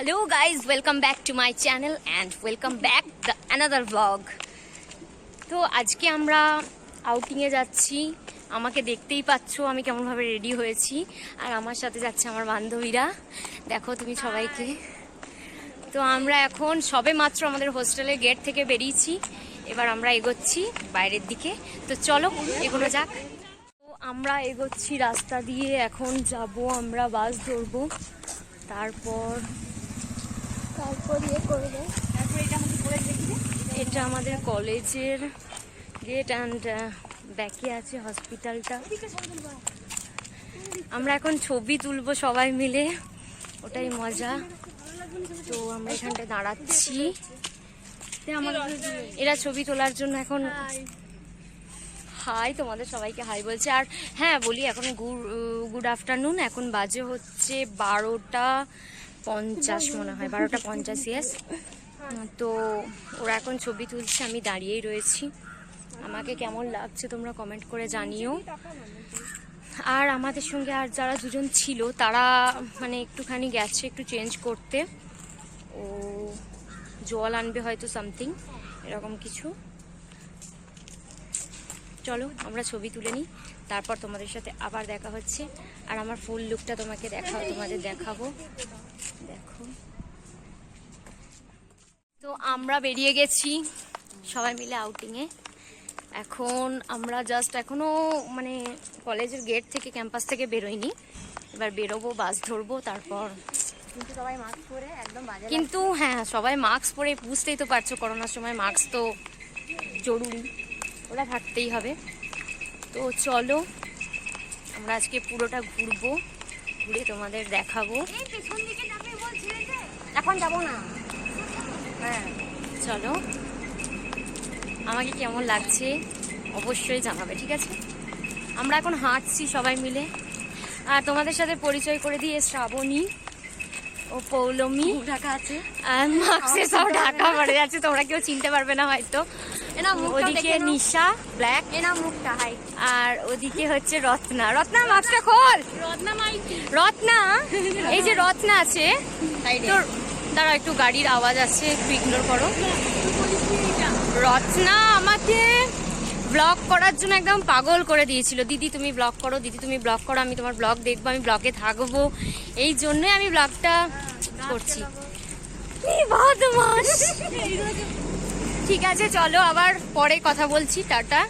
hello guys. Welcome back to my channel and welcome back the another vlog. তো আজকে আমরা আউটিংয়ে যাচ্ছি। আমাকে দেখতেই পাচ্ছো আমি কেমনভাবে রেডি হয়েছি। আর আমার সাথে যাচ্ছে আমার বান্ধবীরা। দেখো তুমি সবাইকে। তো আমরা এখন সবে মাত্র আমাদের হোস্টেলের গেট থেকে বেরিয়েছি। এবার আমরা এগোচ্ছি বাইরের দিকে। তো চলো এগোনো যাক। তো আমরা এগোচ্ছি রাস্তা দিয়ে। এখন যাব আমরা বাস ধরবো। তারপর এটা আমাদের কলেজের গেট অ্যান্ড ব্যাকে আছে হসপিটালটা আমরা এখন ছবি তুলবো সবাই মিলে। ওটাই মজা। তো আমরা এখানটায় দাঁড়াচ্ছি। এরা ছবি তোলার জন্য এখন হাই তোমাদের সবাইকে হাই বলছে। আর হ্যাঁ বলি, এখন গুড আফটারনুন এখন বাজে হচ্ছে বারোটা। পঞ্চাশ মনে হয়, বারোটা পঞ্চাশ ইয়াস তো ওরা এখন ছবি তুলছে, আমি দাঁড়িয়েই রয়েছি। আমাকে কেমন লাগছে তোমরা কমেন্ট করে জানিও। আর আমাদের সঙ্গে আর যারা দুজন ছিল, তারা মানে একটুখানি গেছে একটু চেঞ্জ করতে। ও জল আনবে হয়তো সামথিং এরকম কিছু। চলো, আমরা ছবি তুলে নিই, তারপর তোমাদের সাথে আবার দেখা হচ্ছে। আর আমার ফুল লুকটা তোমাকে দেখাও, তোমাদের দেখাবো। দেখো। তো আমরা বেরিয়ে গেছি সবাই মিলে আউটিংয়ে এখন আমরা জাস্ট এখনও মানে কলেজের গেট থেকে ক্যাম্পাস থেকে বেরোইনি। এবার বেরোবো বাস ধরবো তারপর কিন্তু সবাই মাস্ক পরে একদম কিন্তু হ্যাঁ সবাই মাস্ক পরে বুঝতেই তো পারছ করোনার সময় মাস্ক তো জরুরি ওরা থাকতেই হবে। তো চলো আমরা আজকে পুরোটা ঘুরবো ঘুরে তোমাদের দেখাবো। এখন যাব না। হ্যাঁ। চলো। আমাকে কেমন লাগছে অবশ্যই জানাবে ঠিক আছে? আমরা এখন হাঁটছি সবাই মিলে। আর তোমাদের সাথে পরিচয় করে দিয়ে শ্রাবণী ও পৌলমী। ঢাকা আছে। মাস্কে সব ঢাকা পড়ে যাচ্ছে তোমরা কেউ চিনতে পারবে না হয়তো। ওদিকে নিশা ব্ল্যাক। এনা মুখটা হাই। আর ওদিকে হচ্ছে রত্না। রত্না মাস্কটা খোল। রত্না রত্না এই যে রত্না আছে তোর দাঁড়া একটু গাড়ির আওয়াজ আছে, একটু ইগনোর করো। রত্না আমাকে ব্লগ করার জন্য একদম পাগল করে দিয়েছিল। দিদি, তুমি ব্লগ করো, দিদি, তুমি ব্লগ করো, আমি তোমার ব্লগ দেখব, আমি ব্লগে থাকব। এই জন্যই আমি ব্লগটা করছি। ঠিক আছে, চলো আবার পরে কথা বলছি, টাটা।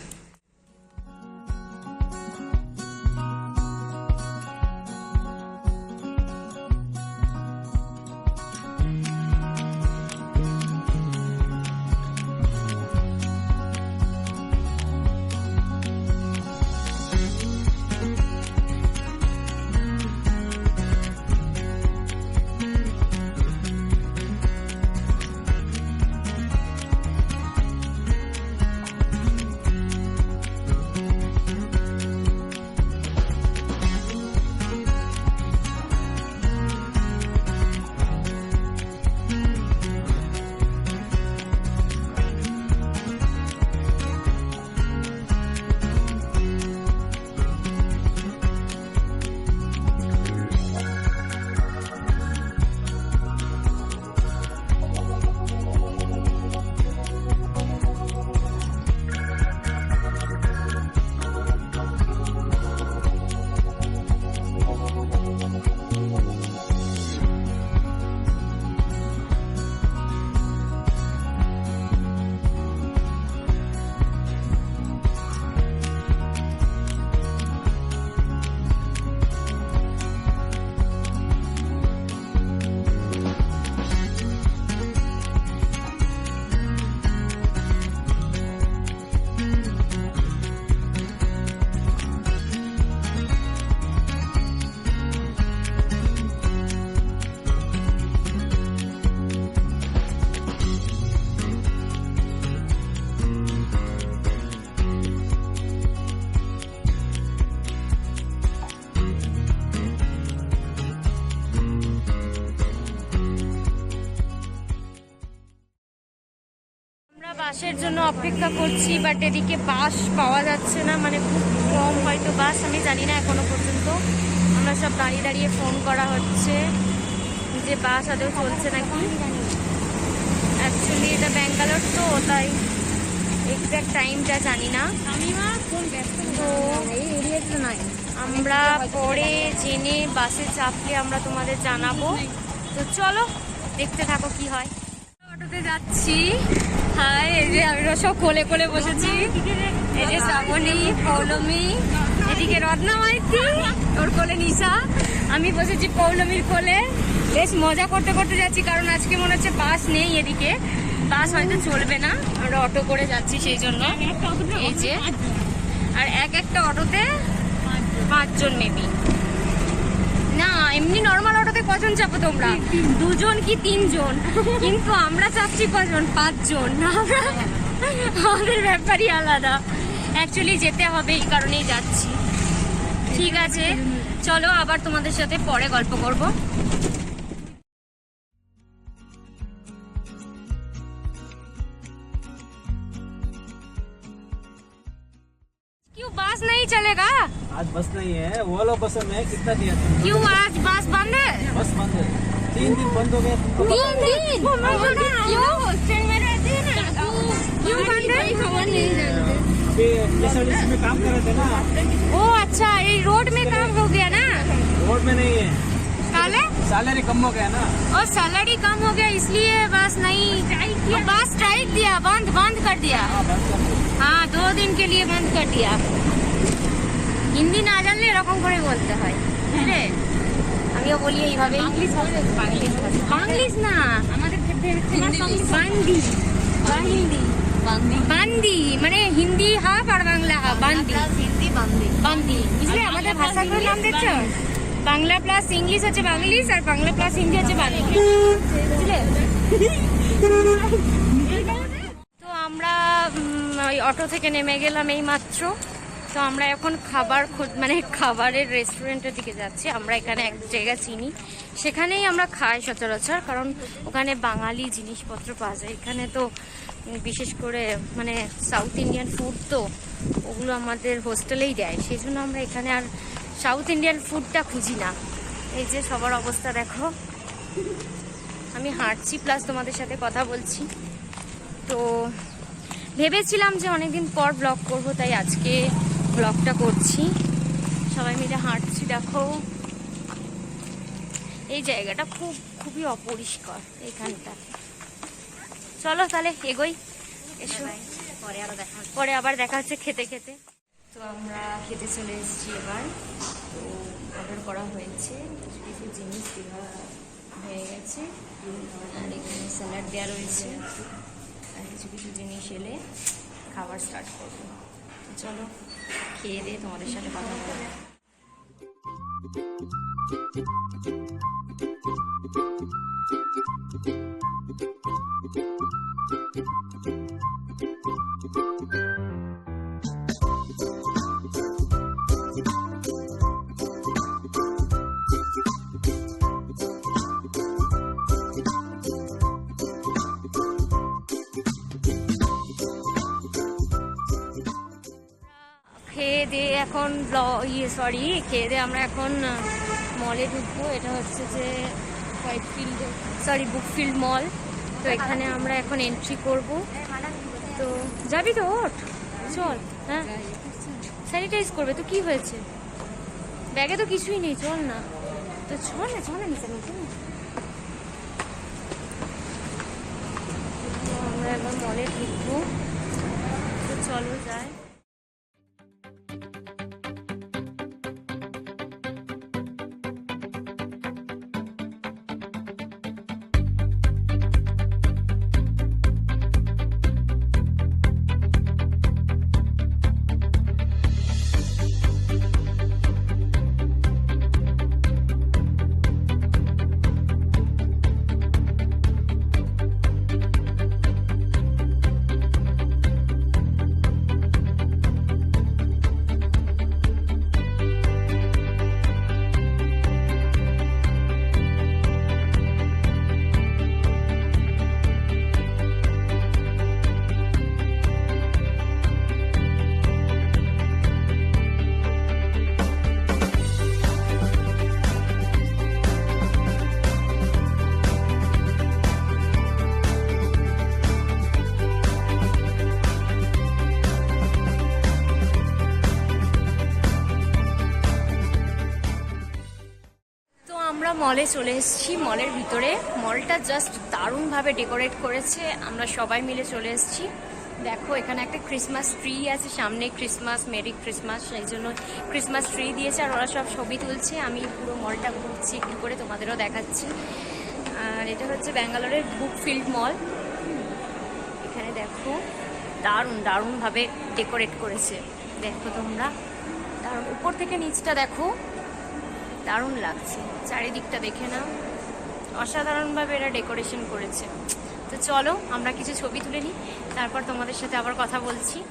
অপেক্ষা করছি বাট এদিকে বাস পাওয়া যাচ্ছে না মানে খুব কম হয়তো বাস, আমি জানি না এখনও পর্যন্ত। আমরা সব দাঁড়িয়ে দাঁড়িয়ে ফোন করা হচ্ছে যে বাস আদেও চলছে নাকি। অ্যাকচুয়ালি এটা ব্যাঙ্গালোর তো, তাই এক্স্যাক্ট টাইমটা জানি না। তো আমরা পরে জেনে বাসে চাপলে আমরা তোমাদের জানাব। তো চলো, দেখতে থাকো কি হয়। অটোতে যাচ্ছি। হাই, এই যে আমরা সব কোলে কোলে বসেছি। এই যে শ্রাবণী, পৌলমী, এদিকে রত্না মাইতি, ওর কোলে নিশা। আমি বসেছি পৌলমীর কোলে। বেশ মজা করতে করতে যাচ্ছি, কারণ আজকে মনে হচ্ছে বাস নেই এদিকে। বাস হয়তো চলবে না, আমরা অটো করে যাচ্ছি সেই জন্য। এই যে, আর এক একটা অটোতে পাঁচজন মেবি না, এমনি নর্মাল অটোতে কজন চাপো তোমরা? দুজন কি তিনজন? কিন্তু আমরা চাপছি কজন? পাঁচজন। আমরা আমাদের ব্যাপারই আলাদা। অ্যাকচুয়ালি যেতে হবে, এই কারণেই যাচ্ছি। ঠিক আছে, চলো আবার তোমাদের সাথে পরে গল্প করব। क्यों बस नहीं चलेगा? आज बस नहीं है वो लोग बस में कितना दिया? क्यों आज बस बंद है? बस बंद है। तीन दिन बंद हो गए। तीन दिन? क्यों? हॉस्टल में रहती है ना। क्यों बंद है? खबर नहीं जानते में काम कर रहे थे ना। वो अच्छा ये रोड में काम हो गया ना? रोड में नहीं है। काले सैलरी कम हो गया ना और सैलरी कम हो गया इसलिए बस नहीं बस स्ट्राइक दिया बंद बंद कर दिया हाँ, बंद कर दो। हाँ दो दिन के लिए बंद कर दिया হিন্দি না জানলে এরকম করে বলতে হয় বুঝলে আমিও বলি এইভাবে ইংলিশ বাংলিশ না আমাদের বান্দি বান্দি বান্দি মানে হিন্দি হাফ আর বাংলা হাফ বান্দি হিন্দি বান্ধি বান্দি বুঝলে আমাদের ভাষাগুলোর নাম দেখছো বাংলা প্লাস ইংলিশ হচ্ছে বাংলিশ আর বাংলা প্লাস হিন্দি হচ্ছে তো আমরা ওই অটো থেকে নেমে গেলাম এই মাত্র তো আমরা এখন খাবার মানে খাবারের রেস্টুরেন্টের দিকে যাচ্ছি। আমরা এখানে এক জায়গা চিনি। সেখানেই আমরা খাই সচরাচর, কারণ ওখানে বাঙালি জিনিসপত্র পাওয়া যায়। এখানে তো বিশেষ করে মানে সাউথ ইন্ডিয়ান ফুড তো ওগুলো আমাদের হোস্টেলেই দেয়। সেই জন্য আমরা এখানে আর সাউথ ইন্ডিয়ান ফুডটা খুঁজি না। এই যে সবার অবস্থা দেখো। আমি হাঁটছি প্লাস তোমাদের সাথে কথা বলছি। তো ভেবেছিলাম যে অনেকদিন পর ব্লগ করব তাই আজকে ব্লগটা করছি। সবাই মিলে হাঁটছি দেখো। এই জায়গাটা খুব খুবই অপরিষ্কার এইখানটা চলো তাহলে এগোই। এসো। পরে আরও দেখা পরে আবার দেখা হচ্ছে খেতে খেতে। তো আমরা খেতে চলে এসেছি এবার। তো অর্ডার করা হয়েছে। কিছু কিছু জিনিস দেওয়া হয়ে গেছে। আর এখানে স্যালাড দেওয়া রয়েছে। আর কিছু কিছু জিনিস এলে খাবার স্টার্ট করব। চলো, খেয়ে দিয়ে তোমাদের সাথে কথা বলব। খেয়ে দিয়ে এখন ইয়ে সরি খেয়ে দিয়ে আমরা এখন মলে ঢুকবো। এটা হচ্ছে যে Whitefield sorry Brookfield mall তো এখানে আমরা এখন এন্ট্রি করব। তো যাবি তো, ওঠ। চল হ্যাঁ। স্যানিটাইজ করবে, তো কি হয়েছে? ব্যাগে তো কিছুই নেই, চল না। তো চল না চল না, নিচে আমরা এবার মলে ঢুকবো। তো চলো, যাই। মলে চলে এসেছি। মলের ভিতরে মলটা জাস্ট দারুণভাবে ডেকোরেট করেছে। আমরা সবাই মিলে চলে এসেছি। দেখো, এখানে একটা ক্রিসমাস ট্রি আছে। সামনে ক্রিসমাস মেরি ক্রিসমাস সেই জন্য ক্রিসমাস ট্রি দিয়েছে আর ওরা সব ছবি তুলছে। আমি পুরো মলটা ঘুরছি, একটু করে তোমাদেরও দেখাচ্ছি। আর এটা হচ্ছে ব্যাঙ্গালোরের বুক ফিল্ড মল এখানে দেখো, দারুণ, দারুণভাবে ডেকোরেট করেছে। দেখো তোমরা। দারুণ উপর থেকে নিচটা দেখো। দারুণ লাগছে। চারিদিকটা দেখে নাও। অসাধারণভাবে এরা ডেকোরেশন করেছে। তো চলো, আমরা কিছু ছবি তুলে নিই। তারপর তোমাদের সাথে আবার কথা বলছি।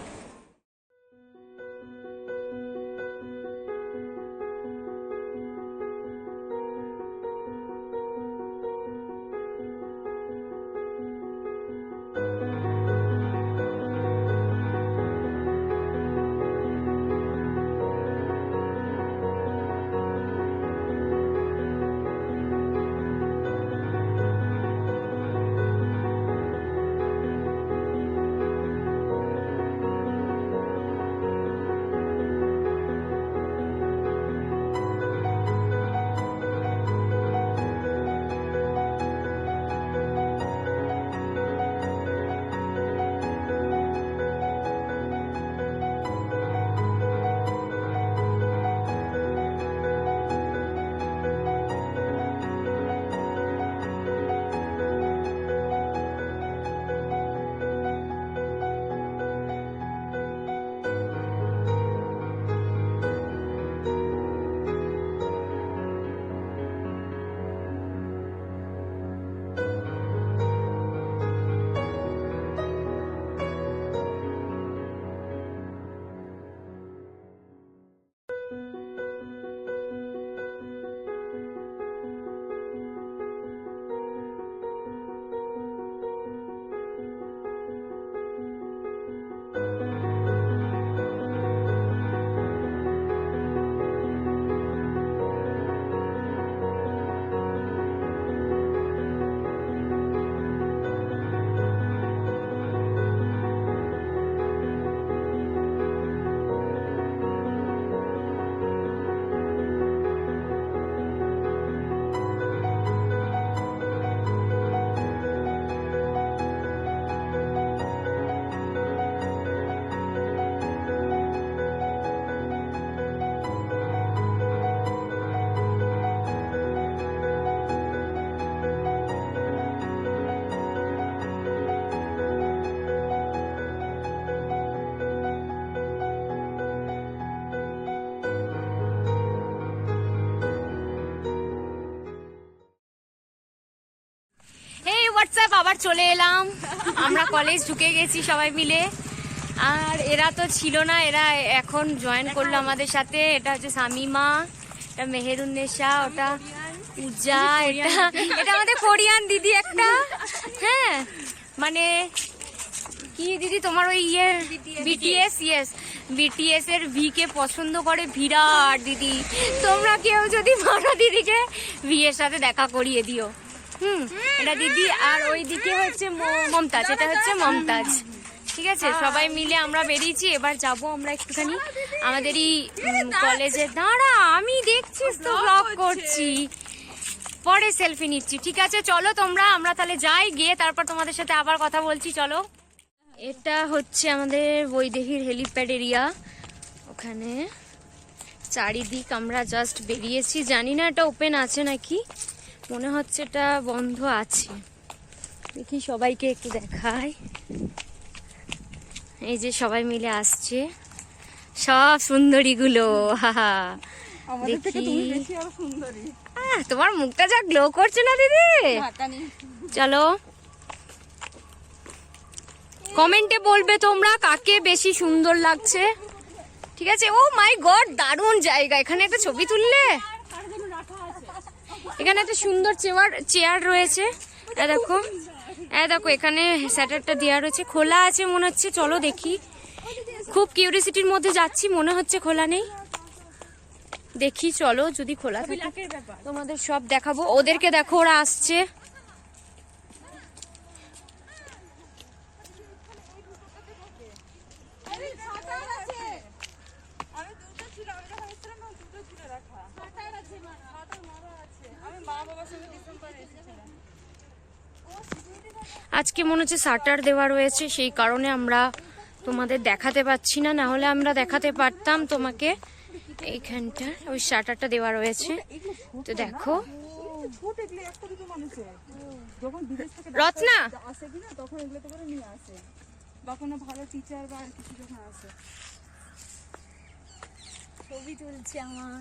আবার চলে এলাম। আমরা কলেজ ঢুকে গেছি সবাই মিলে। আর এরা তো ছিল না এরা এখন জয়েন করল আমাদের সাথে। এটা হচ্ছে সামিমা এটা মেহেরুন্নেশা ওটা পূজা এটা এটা আমাদের কোরিয়ান দিদি একটা। হ্যাঁ মানে কি দিদি তোমার ওই ইয়ে? বিটিএস ইয়েস বিটিএস এর ভি কে পছন্দ করে বিরাট দিদি। তোমরা কেউ যদি মানো দিদিকে ভি এর সাথে দেখা করিয়ে দিও। হুম, এটা দিদি আর ওই দিকে হচ্ছে মমতাজ, এটা হচ্ছে মমতাজ। ঠিক আছে? সবাই মিলে আমরা বেরিয়েছি, এবার যাব আমরা একটুখানি আমাদেরই কলেজে। দাঁড়া, আমি দেখছিস তো ব্লগ করছি। পরে সেলফি নিচ্ছি, ঠিক আছে? চলো তোমরা, আমরা তাহলে যাই, গিয়ে তারপর তোমাদের সাথে আবার কথা বলছি, চলো। এটা হচ্ছে আমাদের বৈদেহীর হেলিপ্যাড এরিয়া ওখানে চারিদিক আমরা জাস্ট বেরিয়েছি। জানি না এটা ওপেন আছে নাকি। মনে হচ্ছে এটা বন্ধ আছে। দেখি সবাইকে একটু দেখাই। এই যে সবাই মিলে আসছে। সব সুন্দরীগুলো হাহা। দেখি। তোমার মুখটা যা গ্লো করছে না দিদি? চলো। কমেন্টে বলবে তোমরা কাকে বেশি সুন্দর লাগছে। ঠিক আছে? ও মাই গড দারুণ জায়গা। এখানে একটা ছবি তুললে? এখানে একটা সুন্দর চেয়ার চেয়ার রয়েছে। এ দেখো হ্যাঁ দেখো এখানে স্যাটারটা দেওয়া রয়েছে। খোলা আছে মনে হচ্ছে চলো দেখি। খুব কিউরিসিটির মধ্যে যাচ্ছি মনে হচ্ছে খোলা নেই। দেখি চলো যদি খোলা থাকে। তোমাদের সব দেখাবো। ওদেরকে দেখো ওরা আসছে আমি দুটো ছিল আমি যখন এসেছিলাম না দুটো ছিল রাখা আমি মা বাবা আজকে মনে হচ্ছে শাটার দেওয়া রয়েছে, সেই কারণে আমরা তোমাদের দেখাতে পাচ্ছি না। না হলে আমরা দেখাতে পারতাম তোমাকে এইখানটা ওই শাটারটা দেওয়া রয়েছে। তো দেখো। রত্না! ভালো টিচার বা কিছু যখন ছবি আমার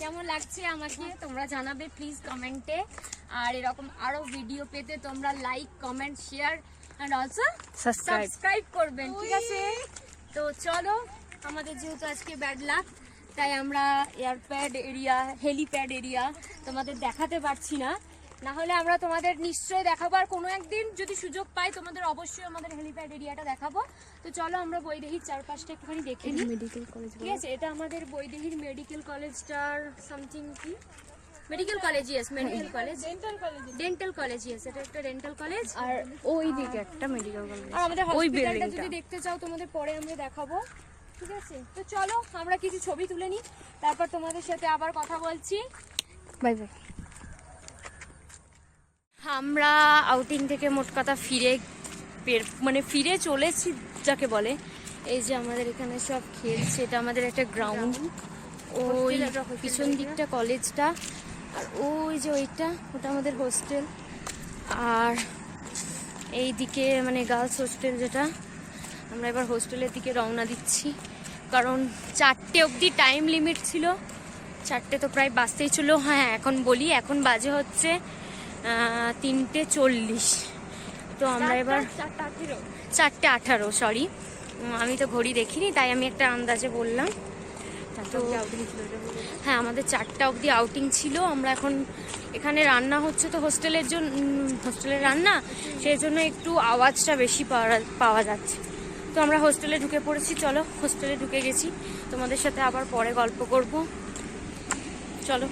কেমন লাগছে আমাকে? তোমরা জানাবে প্লিজ কমেন্টে আর এরকম আরও ভিডিও পেতে তোমরা like comment share and also subscribe subscribe করবেন ঠিক আছে? তো চলো আমাদের যেহেতু আজকে ব্যাড লাক তাই আমরা এয়ারপ্যাড এরিয়া হেলিপ্যাড এরিয়া তোমাদের দেখাতে পারছি না। না হলে আমরা তোমাদের নিশ্চয়ই দেখাবো। আর কোনো একদিন যদি সুযোগ পাই তোমাদের অবশ্যই আমাদের হেলিপ্যাড এরিয়াটা দেখাবো। তো চলো আমরা বৈদেহীর চারপাশটা একটুখানি দেখে নিই। মেডিকেল কলেজ ঠিক আছে এটা আমাদের বৈদেহীর মেডিকেল কলেজটার সামথিং কি? Medical college yes medical college dental college dental college yes এটা একটা ডেন্টাল কলেজ আর ওই দিকে একটা মেডিকেল কলেজ আর আমাদের ওই হসপিটালটা যদি দেখতে চাও তোমাদের পরে আমরা দেখাবো। ঠিক আছে তো চলো আমরা কিছু ছবি তুলে নিই। তারপর তোমাদের সাথে আবার কথা বলছি। বাই বাই আমরা আউটিং থেকে মোট কথা ফিরে বের- মানে ফিরে চলেছি যাকে বলে। এই যে আমাদের এখানে সব খেলছে এটা আমাদের একটা গ্রাউন্ড ওই পিছন দিকটা কলেজটা আর ওই যে ওইটা ওটা আমাদের হোস্টেল আর এই দিকে মানে গার্লস হোস্টেল যেটা আমরা এবার হোস্টেলের দিকে রওনা দিচ্ছি। কারণ চারটে অবধি টাইম লিমিট ছিল। চারটে তো প্রায় বাজতেই ছিল। হ্যাঁ এখন বলি এখন বাজে হচ্ছে তিনটে চল্লিশ। তো আমরা এবার চারটে আঠারো। সরি আমি তো ঘড়ি দেখিনি তাই আমি একটা আন্দাজে বললাম। তো হ্যাঁ আমাদের চারটা অবধি আউটিং ছিল। আমরা এখন এখানে রান্না হচ্ছে তো হোস্টেলের জন্য হোস্টেলের রান্না সেই জন্য একটু আওয়াজটা বেশি পাওয়া পাওয়া যাচ্ছে। তো আমরা হোস্টেলে ঢুকে পড়েছি চলো হোস্টেলে ঢুকে গেছি। তোমাদের সাথে আবার পরে গল্প করব। চলো।